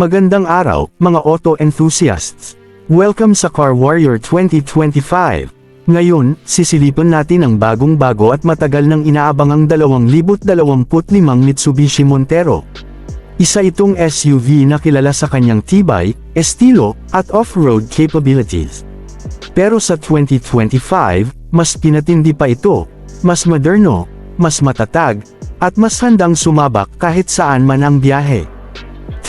Magandang araw, mga auto enthusiasts. Welcome sa Car Warrior 2025. Ngayon, sisilipin natin ang bagong-bago at matagal nang inaabangang 2025 Mitsubishi Montero. Isa itong SUV na kilala sa kanyang tibay, estilo, at off-road capabilities. Pero sa 2025, mas pinatindi pa ito, mas moderno, mas matatag, at mas handang sumabak kahit saan man ang biyahe.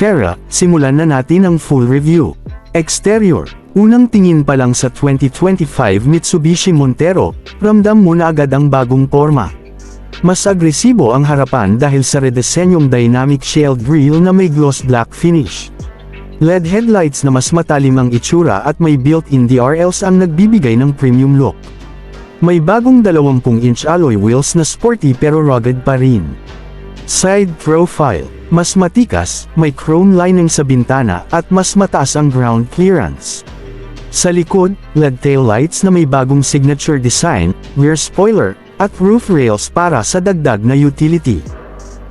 Tara, simulan na natin ang full review. Exterior. Unang tingin pa lang sa 2025 Mitsubishi Montero, ramdam mo na agad ang bagong forma. Mas agresibo ang harapan dahil sa redesenyong dynamic shield grille na may gloss black finish. LED headlights na mas matalim ang itsura at may built-in DRLs ang nagbibigay ng premium look. May bagong 20-inch alloy wheels na sporty pero rugged pa rin. Side profile. Mas matikas, may chrome lining sa bintana at mas mataas ang ground clearance. Sa likod, LED taillights na may bagong signature design, rear spoiler, at roof rails para sa dagdag na utility.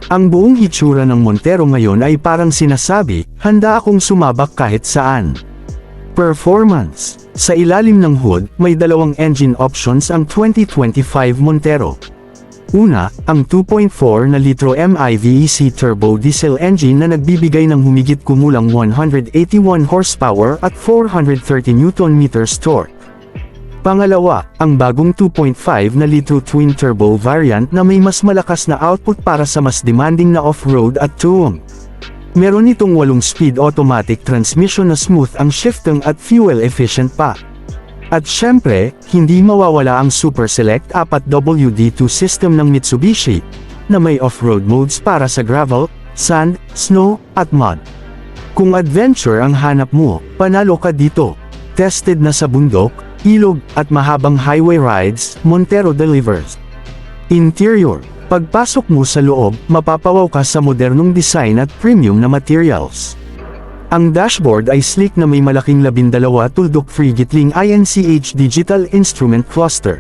Ang buong hitsura ng Montero ngayon ay parang sinasabi, handa akong sumabak kahit saan. Performance Sa ilalim ng hood, may dalawang engine options ang 2025 Montero. Una, ang 2.4 na litro MIVEC turbo diesel engine na nagbibigay ng humigit kumulang 181 horsepower at 430 Nm torque. Pangalawa, ang bagong 2.5 na litro twin turbo variant na may mas malakas na output para sa mas demanding na off-road at touring. Meron itong 8-speed automatic transmission na smooth ang shifting at fuel efficient pa. At syempre, hindi mawawala ang Super Select 4WD2 system ng Mitsubishi, na may off-road modes para sa gravel, sand, snow, at mud. Kung adventure ang hanap mo, panalo ka dito. Tested na sa bundok, ilog, at mahabang highway rides, Montero delivers. Interior Pagpasok mo sa loob, mapapawaw ka sa modernong design at premium na materials. Ang dashboard ay sleek na may malaking 12 tuldok-free Gitling INCH Digital Instrument Cluster.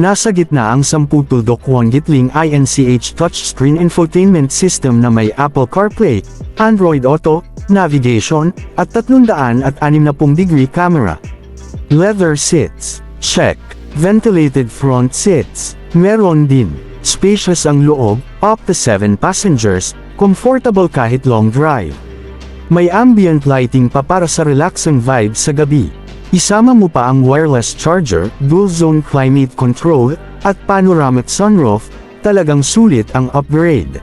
Nasa gitna ang 10 tuldok 1 Gitling INCH touchscreen infotainment system na may Apple CarPlay, Android Auto, navigation, at 360 degree camera. Leather seats. Check. Ventilated front seats. Meron din. Spacious ang loob, up to 7 passengers, comfortable kahit long drive. May ambient lighting pa para sa relaxing vibe sa gabi. Isama mo pa ang wireless charger, dual zone climate control, at panoramic sunroof, talagang sulit ang upgrade.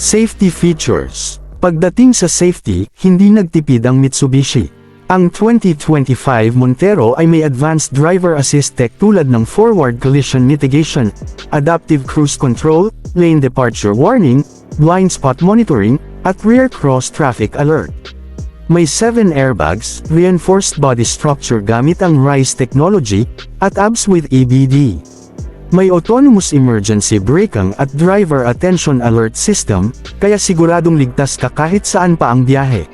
Safety features. Pagdating sa safety, hindi nagtipid ang Mitsubishi. Ang 2025 Montero ay may advanced driver assist tech tulad ng forward collision mitigation, adaptive cruise control, lane departure warning, blind spot monitoring, at rear cross traffic alert. May 7 airbags, reinforced body structure gamit ang RISE technology, at ABS with EBD. May autonomous emergency braking at driver attention alert system, kaya siguradong ligtas ka kahit saan pa ang biyahe.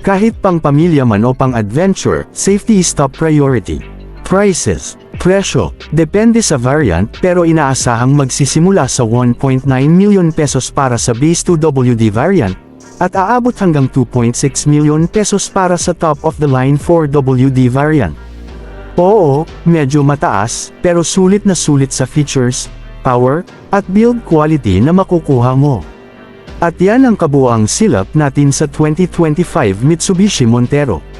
Kahit pang pamilya man o pang adventure, safety is top priority. Prices. Presyo. Depende sa variant pero inaasahang magsisimula sa 1.9 million pesos para sa base 2WD variant, at aabot hanggang 2.6 million pesos para sa top of the line 4WD variant. Oo, medyo mataas, pero sulit na sulit sa features, power, at build quality na makukuha mo. At yan ang kabuang silap natin sa 2025 Mitsubishi Montero.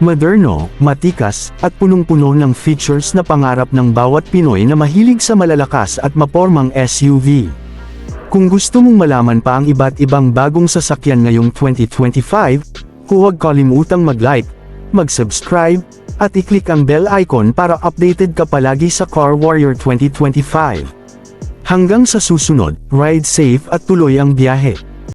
Moderno, matikas, at punong-puno ng features na pangarap ng bawat Pinoy na mahilig sa malalakas at mapormang SUV. Kung gusto mong malaman pa ang iba't ibang bagong sasakyan ngayong 2025, huwag kalimutang mag-like, mag-subscribe, at i-click ang bell icon para updated ka palagi sa Car Warrior 2025. Hanggang sa susunod, ride safe at tuloy ang biyahe.